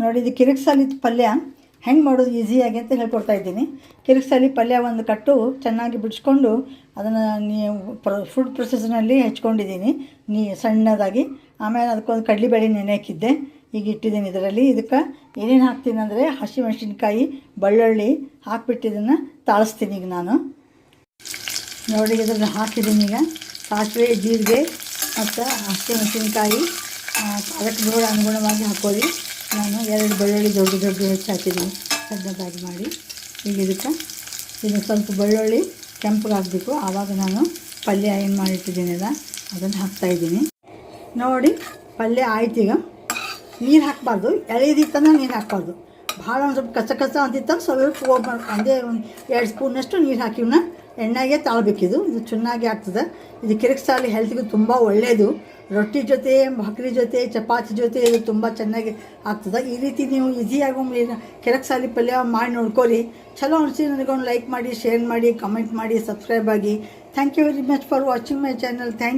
ನೋಡಿ, ಇದು ಕಿರಿಕ್ಸಾಲಿ ಪಲ್ಯ ಹೆಂಗೆ ಮಾಡೋದು ಈಸಿಯಾಗಿ ಅಂತ ಹೇಳ್ಕೊಡ್ತಾ ಇದ್ದೀನಿ. ಕಿರಿಕ್ಸಾಲಿ ಪಲ್ಯ ಒಂದು ಕಟ್ಟು ಚೆನ್ನಾಗಿ ಬಿಡಿಸ್ಕೊಂಡು ಅದನ್ನು ನೀವು ಪ್ರ ಫುಡ್ ಪ್ರೊಸೆಸ್ನಲ್ಲಿ ಹೆಚ್ಕೊಂಡಿದ್ದೀನಿ, ನೀ, ಸಣ್ಣದಾಗಿ. ಆಮೇಲೆ ಅದಕ್ಕೊಂದು ಕಡಲೆಬೇಳೆ ನೆನೆ ಹಾಕಿದ್ದೆ. ಈಗ ಇಟ್ಟಿದ್ದೀನಿ ಇದರಲ್ಲಿ. ಇದಕ್ಕೆ ಏನೇನು ಹಾಕ್ತೀನಿ ಅಂದರೆ ಹಸಿಮೆಣಸಿನ್ಕಾಯಿ ಬೆಳ್ಳುಳ್ಳಿ ಹಾಕ್ಬಿಟ್ಟು ಇದನ್ನು ತಾಳಿಸ್ತೀನಿ ಈಗ ನಾನು. ನೋಡಿ ಇದನ್ನು ಹಾಕಿದ್ದೀನಿ ಈಗ. ಸಾಸಿವೆ, ಜೀರಿಗೆ ಮತ್ತು ಹಸಿಮೆಣಸಿನ್ಕಾಯಿ ಅದಕ್ಕೆ ಅನುಗುಣವಾಗಿ ಹಾಕೊಳ್ಳಿ ನಾನು ಎರಡು ಬೆಳ್ಳುಳ್ಳಿ ದೊಡ್ಡ ದೊಡ್ಡ ಹೆಚ್ಚು ಹಾಕಿದ್ದೀನಿ. ಸಣ್ಣದಾಗಿ ಮಾಡಿ. ಈಗ ಇದಕ್ಕೆ ಇದು ಸ್ವಲ್ಪ ಬೆಳ್ಳುಳ್ಳಿ ಕೆಂಪಗೆ ಹಾಕಬೇಕು. ಆವಾಗ ನಾನು ಪಲ್ಯ ಏನು ಮಾಡಿಟ್ಟಿದ್ದೀನಲ್ಲ ಅದನ್ನು ಹಾಕ್ತಾಯಿದ್ದೀನಿ ನೋಡಿ, ಪಲ್ಯ ಆಯ್ತು ಈಗ. ನೀರು ಹಾಕಬಾರ್ದು. ಎಳೆದಿತ್ತಂದ್ರೆ ನೀರು ಹಾಕಬಾರ್ದು. ಭಾಳ ಒಂದು ಸ್ವಲ್ಪ ಕಸ ಕಸ ಅಂತಿತ್ತಂದ್ರೆ ಸ್ವಲ್ಪ ಅಂದೇ ಒಂದು ಎರಡು ಸ್ಪೂನಷ್ಟು ನೀರು ಹಾಕಿವನ್ನ ಎಣ್ಣೆಗೆ ತಾಳ್ಬೇಕಿದು ಇದು ಚೆನ್ನಾಗಿ ಆಗ್ತದೆ. ಇದು ಕಿರಿಕ್ಸಾಲಿ ಹೆಲ್ತ್ಗೆ ತುಂಬ ಒಳ್ಳೆಯದು ರೊಟ್ಟಿ ಜೊತೆ ಬಕ್ರಿ ಜೊತೆ, ಚಪಾತಿ ಜೊತೆ ಇದು ತುಂಬ ಚೆನ್ನಾಗಿ ಆಗ್ತದೆ. ಈ ರೀತಿ ನೀವು ಈಸಿಯಾಗಿ ಕಿರಕ್ಸಾಲಿ ಪಲ್ಯ ಮಾಡಿ ನೋಡ್ಕೊಳ್ಳಿ. ಚಲೋ ಅನಿಸಿ ನನಗೊಂದು ಲೈಕ್ ಮಾಡಿ ಶೇರ್ ಮಾಡಿ ಕಮೆಂಟ್ ಮಾಡಿ ಸಬ್ಸ್ಕ್ರೈಬ್ ಆಗಿ. Thank you very much for watching my channel thank you